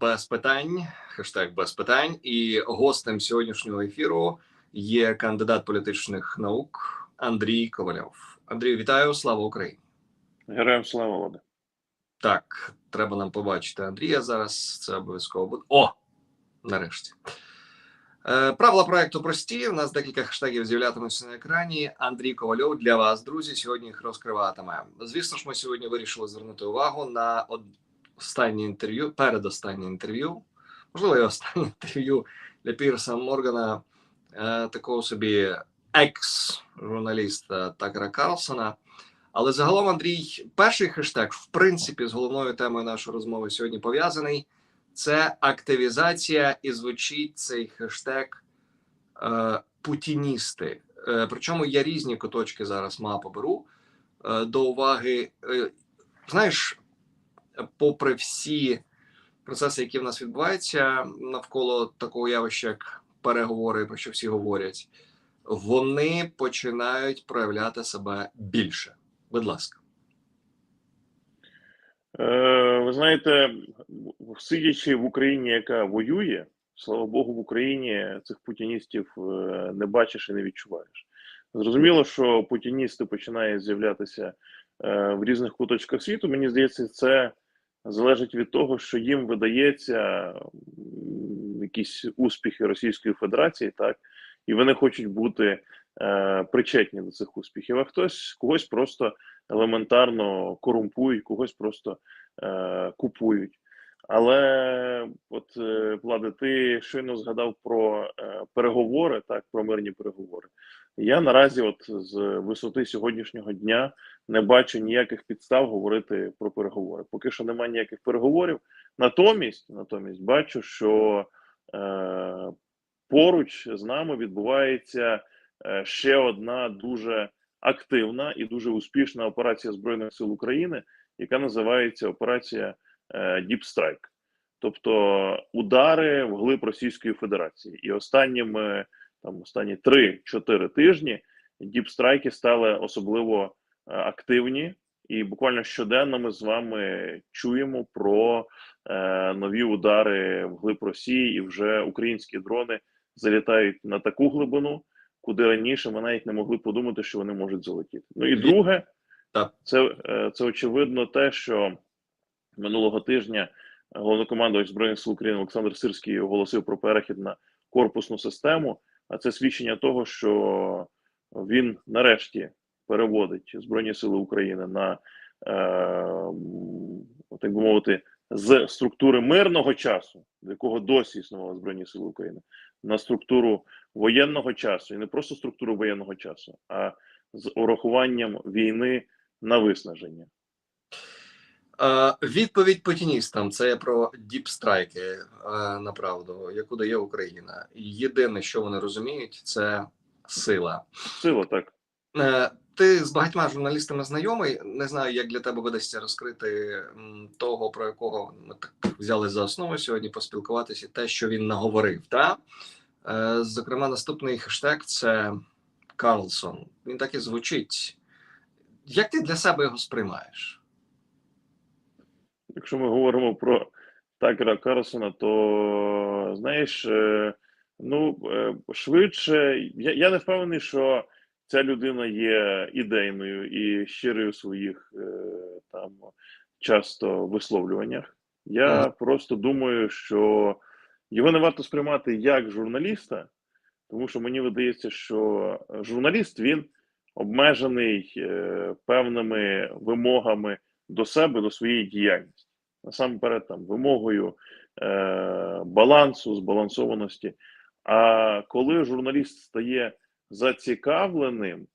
без питань. Хештег без питань. І гостем сьогоднішнього ефіру є кандидат політичних наук Андрій Ковальов. Андрій, вітаю! Слава Україні! Героям слава Володе. Так, треба нам побачити Андрія зараз. Це обов'язково буде. О! Нарешті. Е, Правила проекту прості. У нас декілька хештегів з'являтимуться на екрані. Андрій Ковальов для вас, друзі, сьогодні їх розкриватиме. Звісно ж, ми сьогодні вирішили звернути увагу на останнє інтерв'ю, передостаннє інтерв'ю, можливо, і останнє інтерв'ю для Пірса Моргана, е, такого собі екс-журналіста Такера Карлсона. Але загалом, Андрій, перший хештег, в принципі, з головною темою нашої розмови сьогодні пов'язаний. Це активізація, і звучить цей хештег е, путіністи. Е, причому я різні куточки зараз мапу беру е, до уваги. Е, знаєш, попри всі процеси, які в нас відбуваються навколо такого явища, як переговори, про що всі говорять, вони починають проявляти себе більше. Будь ласка. Е, ви знаєте, сидячи в Україні, яка воює, слава Богу, в Україні цих путіністів е, не бачиш і не відчуваєш. Зрозуміло, що путіністи починають з'являтися е, в різних куточках світу. Мені здається, це залежить від того, що їм видається якісь успіхи Російської Федерації, так, і вони хочуть бути е, причетні до цих успіхів, а хтось когось просто елементарно корумпують, когось просто е, купують. Але от е, Влади, ти щойно згадав про е, переговори, так про мирні переговори. Я наразі, от з висоти сьогоднішнього дня, не бачу ніяких підстав говорити про переговори. Поки що немає ніяких переговорів. Натомість, натомість, бачу, що е, поруч з нами відбувається е, ще одна дуже активна і дуже успішна операція збройних сил України, яка називається операція Deep Strike. тобто удари в глиб Російської Федерації. І останніми там останні 3-4 тижні діпстрайки стали особливо е, активні, і буквально щоденно ми з вами чуємо про е, нові удари в глиб Росії, і вже українські дрони залітають на таку глибину, куди раніше ми навіть не могли подумати, що вони можуть залетіти. Ну і друге, це, е, це очевидно те, що минулого тижня головнокомандувач збройних сил України Олександр Сирський оголосив про перехід на корпусну систему. А це свідчення того, що він нарешті переводить Збройні Сили України на е, так би мовити, з структури мирного часу, до якого досі існували Збройні Сили України, на структуру воєнного часу, і не просто структуру воєнного часу, а з урахуванням війни на виснаження. Відповідь путіністам це про діпстрайки, направду, яку дає Україна. Єдине, що вони розуміють, це сила. Сила так. Е, Ти з багатьма журналістами знайомий. Не знаю, як для тебе видасться розкрити того, про якого ми так взяли за основу сьогодні поспілкуватися, те, що він наговорив. Та? Е, Зокрема, наступний хештег це Карлсон. Він так і звучить. Як ти для себе його сприймаєш? Якщо ми говоримо про Такера Карлсона, то знаєш, е, ну е, швидше, я, я не впевнений, що ця людина є ідейною і щирою у своїх е, там часто висловлюваннях. Я Ага. просто думаю, що його не варто сприймати як журналіста, тому що мені видається, що журналіст він обмежений певними вимогами до себе, до своєї діяльності. Насамперед, там вимогою е, балансу, збалансованості. А коли журналіст стає зацікавленим,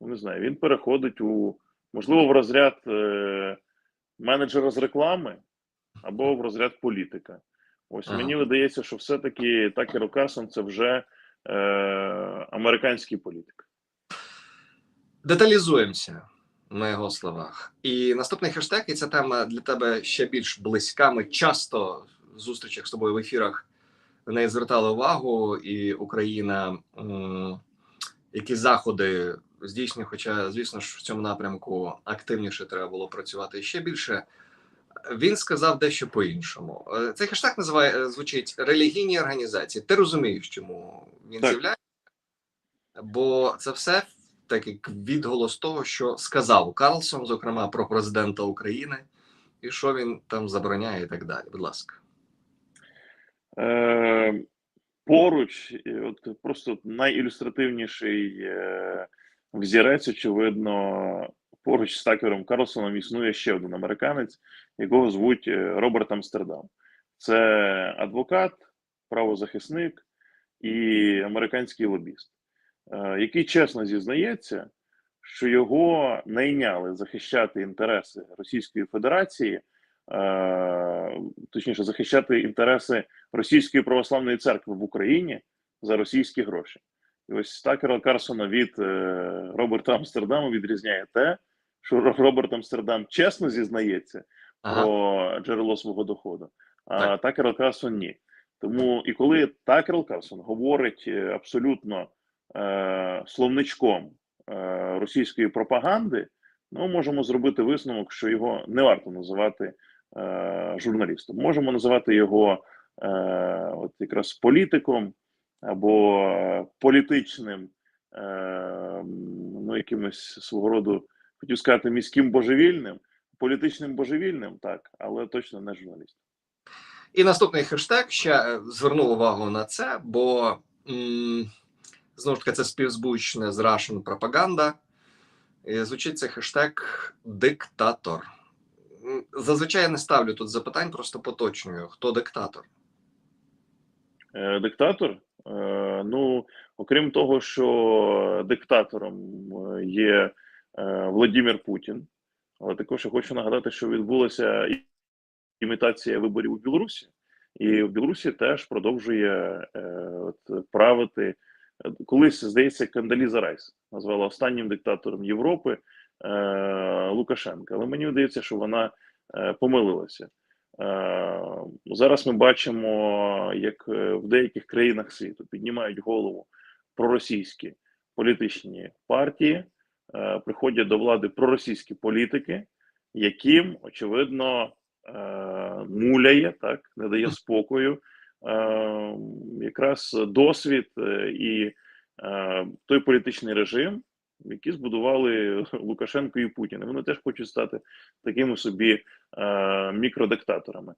ну не знаю, він переходить у можливо в розряд е, менеджера з реклами або в розряд політика. Ось Ага. мені видається, що все-таки Такер Карсон це вже е, американський політик. Деталізуємося на його словах. І наступний хештег, і ця тема для тебе ще більш близька. Ми часто в зустрічах з тобою в ефірах на неї звертали увагу, і Україна які заходи здійснює, хоча, звісно ж, в цьому напрямку активніше треба було працювати ще більше. він сказав дещо по-іншому. Е, Цей хештег називає е, звучить релігійні організації. Ти розумієш, чому він Так. з'являється? Бо це все так як відголос того, що сказав Карлсон, зокрема про президента України, і що він там забороняє, і так далі. Будь ласка. Е, поруч, от просто найілюстративніший е, взірець, очевидно, поруч з Такером Карлсоном існує ще один американець, якого звуть е, Роберт Амстердам. Це адвокат, правозахисник і американський лобіст, який чесно зізнається, що його найняли захищати інтереси Російської Федерації, е, точніше, захищати інтереси Російської православної церкви в Україні за російські гроші. І ось Такера Карсона від е, Роберта Амстердаму відрізняє те, що Ро- Роберт Амстердам чесно зізнається Ага. про джерело свого доходу, а Так. Такер Карсон ні. Тому і коли Такер Карсон говорить е, абсолютно е, словничком е, російської пропаганди, ну можемо зробити висновок, що його не варто називати е, журналістом. Можемо називати його от якраз політиком або політичним, ну якимось свого роду, хотів сказати, міським божевільним, політичним божевільним, так, але точно не журналістом. І наступний хештег ще звернув увагу на це, бо знову ж таки це співзвучне з Russian пропаганда. Звучить цей хештег диктатор. Зазвичай я не ставлю тут запитань, просто поточнюю. Хто диктатор? Е, диктатор. Е, ну, окрім того, що диктатором е, є Владимир Путін, але також я хочу нагадати, що відбулася імітація виборів у Білорусі, і в Білорусі теж продовжує правити. Колись, здається, Кандаліза Райс назвала останнім диктатором Європи е, Лукашенка. Але мені здається, що вона е, помилилася. Е, Зараз ми бачимо, як е, в деяких країнах світу піднімають голову проросійські політичні партії, е, приходять до влади проросійські політики, яким очевидно е, муляє, так не дає спокою. Е, Якраз досвід е, і е, той політичний режим, який збудували Лукашенко і Путін. Вони теж хочуть стати такими собі мікродиктаторами.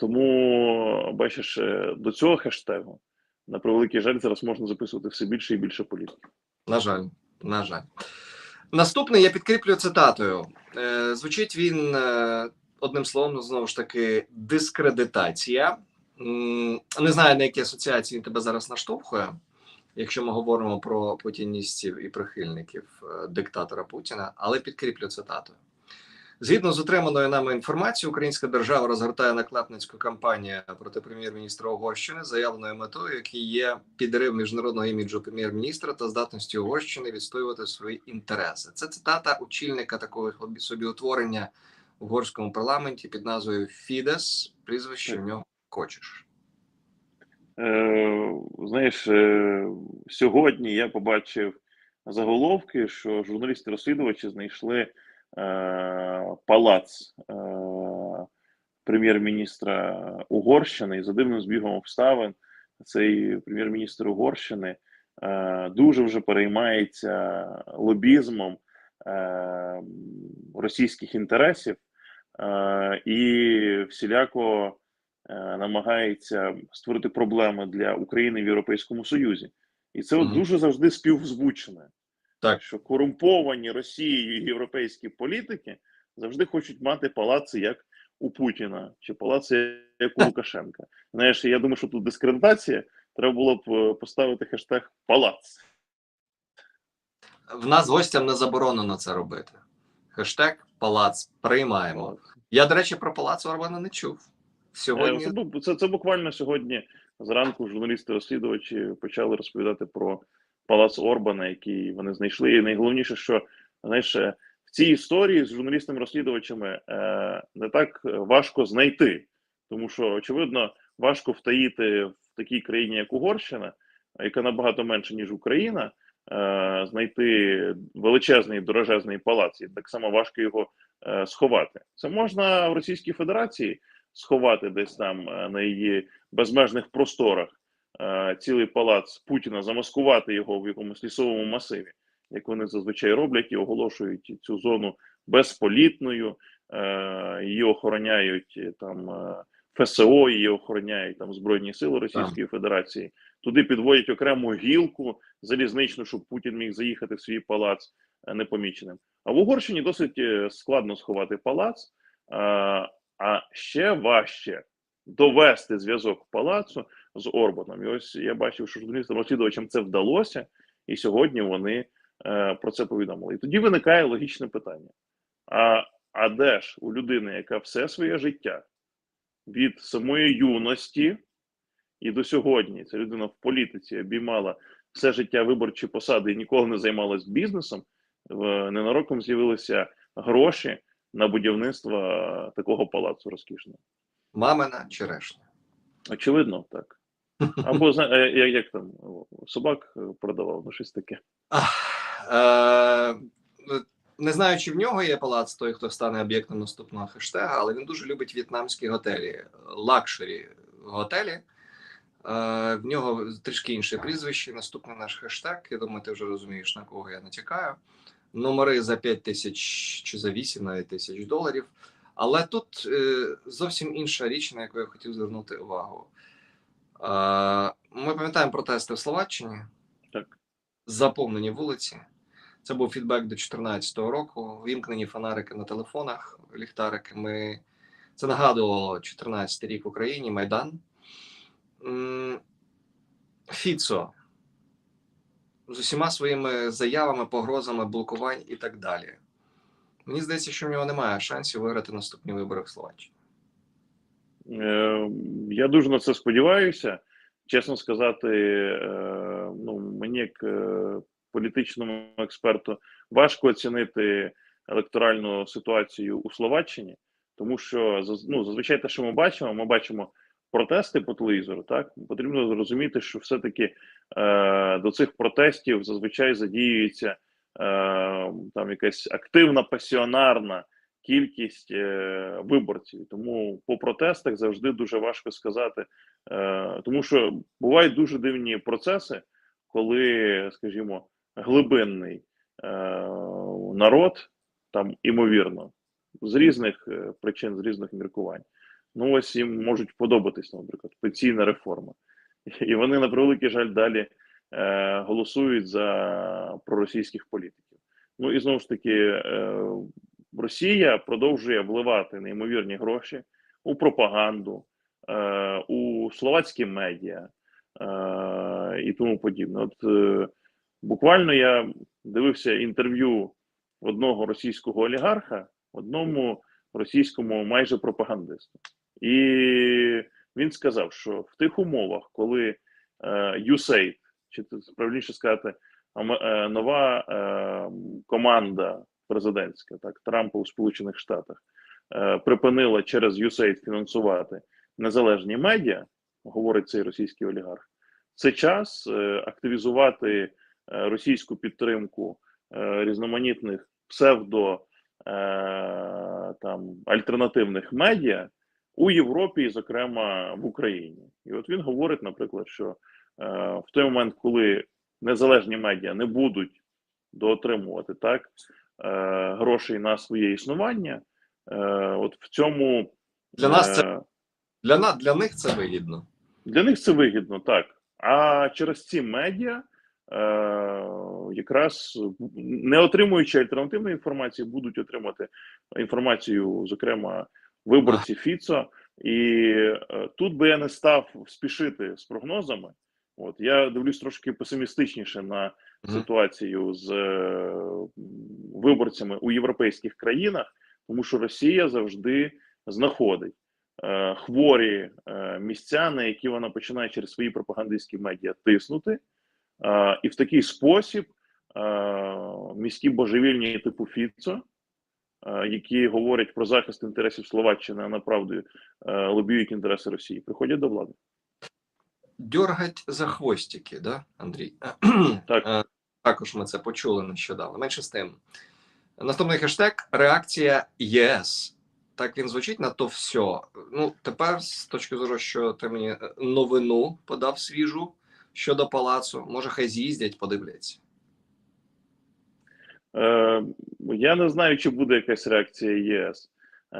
Тому, бачиш, до цього хештегу, на превеликий жаль, зараз можна записувати все більше і більше політиків. На жаль, на жаль. Наступний я підкріплю цитатою. Звучить він одним словом, знову ж таки, дискредитація. Не знаю, на які асоціації тебе зараз наштовхує, якщо ми говоримо про путіністів і прихильників е, диктатора Путіна, але підкріплю цитатою. Згідно з отриманою нами інформацією, українська держава розгортає наклепницьку кампанію проти прем'єр-міністра Угорщини заявленою метою, який є підрив міжнародного іміджу прем'єр-міністра та здатності Угорщини відстоювати свої інтереси. Це цитата очільника такого собі- собі утворення в угорському парламенті під назвою Фідес. Прізвище в нього Кочеш. Е, знаєш, е, сьогодні я побачив заголовки, що журналісти-розслідувачі знайшли е, палац е, прем'єр-міністра Угорщини і за дивним збігом обставин цей прем'єр-міністр Угорщини е, дуже вже переймається лобізмом е, російських інтересів е, і всіляко намагається створити проблеми для України в Європейському Союзі. І це от дуже завжди співзвучне. Так. Що корумповані Росією європейські політики завжди хочуть мати палаци як у Путіна, чи палаци як у Лукашенка. Знаєш, я думаю, що тут дискредитація. Треба було б е, поставити хештег палац. В нас гостям не заборонено це робити. Хештег Палац приймаємо. Я, до речі, про палац Орбана не чув. Е, Сьогодні Це, це, це буквально сьогодні зранку журналісти-розслідувачі почали розповідати про палац Орбана, який вони знайшли. І найголовніше, що знаєш, е, в цій історії з журналістами-розслідувачами е, не так важко знайти, тому що очевидно важко втаїти в такій країні, як Угорщина, яка набагато менше ніж Україна. е, Знайти величезний дорожезний палац, і так само важко його е, сховати. Це можна в Російській Федерації сховати десь там е, на її безмежних просторах е, цілий палац Путіна, замаскувати його в якомусь лісовому масиві, як вони зазвичай роблять і оголошують цю зону безполітною. е, Її охороняють там ФСО, її охороняють там Збройні Сили Російської Федерації. Туди підводять окрему гілку залізничну, щоб Путін міг заїхати в свій палац непоміченим. А в Угорщині досить складно сховати палац, а, ще важче довести зв'язок в палацу з Орбаном. І ось я бачив, що журналістам розслідувачам це вдалося, і сьогодні вони е, про це повідомили. І тоді виникає логічне питання: а, а де ж у людини, яка все своє життя від самої юності і до сьогодні ця людина в політиці обіймала все життя виборчі посади і ніколи не займалась бізнесом, ненароком з'явилися гроші на будівництво е, такого палацу розкішного. Мамина черешня. Очевидно, так. Або е, як, як там собак е, продавав, ну щось таке. Ах, Е, не знаю, чи в нього є палац, той, хто стане об'єктом наступного хештега, але він дуже любить в'єтнамські готелі, лакшері готелі. Е, В нього трішки інше прізвище. Наступний наш хештег. Я думаю, ти вже розумієш, на кого я натякаю. Номери за 5 тисяч чи за 8 навіть тисяч доларів. Але тут е, зовсім інша річ, на яку я хотів звернути увагу. Е, Ми пам'ятаємо протести в Словаччині Так. заповнені вулиці. Це був фідбек до 2014 року. Вімкнені фонарики на телефонах, ліхтарики. Ми... Це нагадувало 14 рік в Україні, Майдан. Фіцо з усіма своїми заявами, погрозами, блокувань і так далі. Мені здається, що в нього немає шансів виграти наступні вибори в Словаччині. Е, Я дуже на це сподіваюся. Чесно сказати, е, ну мені як е, політичному експерту важко оцінити електоральну ситуацію у Словаччині, тому що ну, зазвичай те, що ми бачимо, ми бачимо протести по телевізору. Так потрібно зрозуміти, що все-таки е, до цих протестів зазвичай задіюється е, там якась активна пасіонарна кількість е, виборців. Тому по протестах завжди дуже важко сказати, е, тому що бувають дуже дивні процеси, коли, скажімо, глибинний е, народ там імовірно з різних е, причин, з різних міркувань. Ну, ось їм можуть подобатись, наприклад, пенсійна реформа. І вони, на превеликий жаль, далі е, голосують за проросійських політиків. Ну і знову ж таки, е, Росія продовжує вливати неймовірні гроші у пропаганду, е, у словацькі медіа е, і тому подібне. От е, буквально я дивився інтерв'ю одного російського олігарха, одному російському майже пропагандисту. І він сказав, що в тих умовах, коли е, USAID, чи правильніше сказати, е, нова е, команда президентська, так Трампа у Сполучених Штатах припинила через USAID фінансувати незалежні медіа, говорить цей російський олігарх. Це час активізувати російську підтримку різноманітних псевдо там альтернативних медіа у Європі, і, зокрема в Україні. І от він говорить, наприклад, що е, в той момент, коли незалежні медіа не будуть доотримувати так е, грошей на своє існування, е, от в цьому Для нас це е, для, на- для них це вигідно. для них це вигідно, так. А через ці медіа, е, якраз не отримуючи альтернативної інформації, будуть отримати інформацію, зокрема, виборці Фіцо. І е, тут би я не став спішити з прогнозами. От я дивлюсь трошки песимістичніше на ситуацію з е, виборцями у європейських країнах, тому що Росія завжди знаходить е, хворі місця, на які вона починає через свої пропагандистські медіа тиснути, і в такий спосіб міські божевільні типу Фіцо, які говорять про захист інтересів Словаччини, а направду е, лобіюють інтереси Росії, приходять до влади. Дьоргать за хвостики, да, Андрій? Так. Е, Також ми це почули нещодавно. Менше з тим. Наступний хештег реакція ЄС. Так він звучить на то все. Ну, тепер, з точки зору, що ти мені е, новину подав свіжу щодо палацу, може, хай з'їздять, подивляться. Е, я не знаю, чи буде якась реакція ЄС е,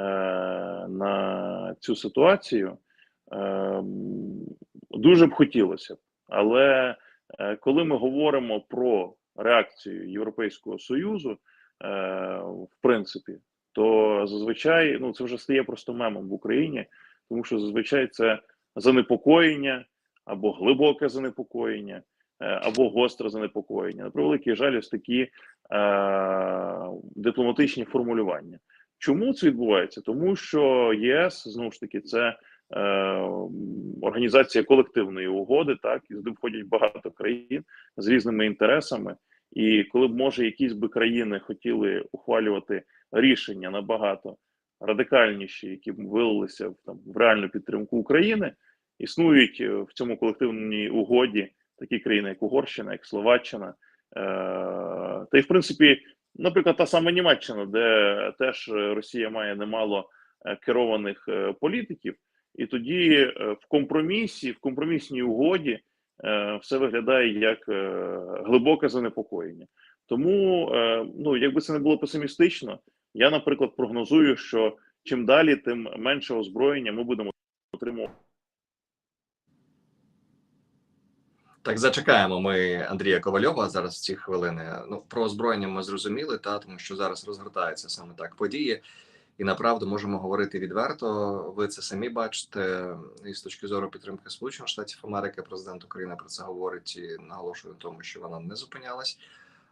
на цю ситуацію. Е, дуже б хотілося б. Але коли ми говоримо про реакцію Європейського Союзу, в принципі, то зазвичай ну це вже стає просто мемом в Україні, тому що зазвичай це занепокоєння або глибоке занепокоєння, або гостре занепокоєння. На превеликий жаль, ось такі е, дипломатичні формулювання. Чому це відбувається? Тому що ЄС знову ж таки це е, організація колективної угоди, так і туди входять багато країн з різними інтересами. І коли б може якісь би країни хотіли ухвалювати рішення набагато радикальніші, які б вилилися в там в реальну підтримку України, існують е, в цьому колективній угоді такі країни, як Угорщина, як Словаччина, е, та й в принципі, наприклад, та сама Німеччина, де теж Росія має немало е, керованих е, політиків, і тоді в компромісі, в компромісній угоді все виглядає як глибоке занепокоєння. Тому, ну якби це не було песимістично, я, наприклад, прогнозую, що чим далі, тим менше озброєння ми будемо отримувати. Так, зачекаємо ми Андрія Ковальова зараз в ці хвилини. Ну, про озброєння ми зрозуміли, та тому що зараз розгортаються саме так події, і направду можемо говорити відверто. Ви це самі бачите. І з точки зору підтримки Сполучених Штатів Америки, президент України про це говорить і наголошує на тому, що вона не зупинялась.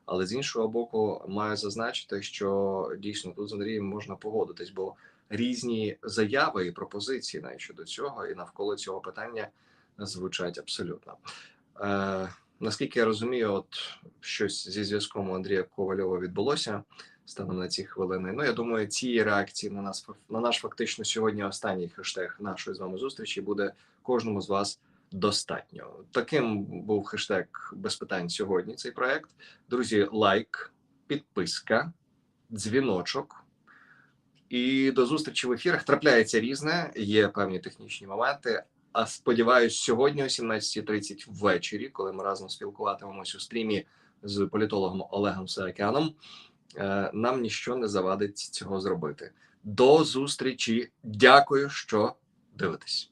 Але з іншого боку, маю зазначити, що дійсно тут з Андрієм можна погодитись, бо різні заяви і пропозиції навіть щодо цього, і навколо цього питання звучать абсолютно. Е, наскільки я розумію, от щось зі зв'язком Андрія Ковальова відбулося станом на ці хвилини. Ну я думаю, цієї реакції на нас на наш фактично сьогодні останній хештег нашої з вами зустрічі буде кожному з вас достатньо. Таким був хештег без питань сьогодні. Цей проект. Друзі, лайк, підписка, дзвіночок. І до зустрічі в ефірах трапляється різне, є певні технічні моменти. А сподіваюсь, сьогодні о 17.30 ввечері, коли ми разом спілкуватимемось у стрімі з політологом Олегом Саакяном, е, нам ніщо не завадить цього зробити. До зустрічі. Дякую, що дивитесь.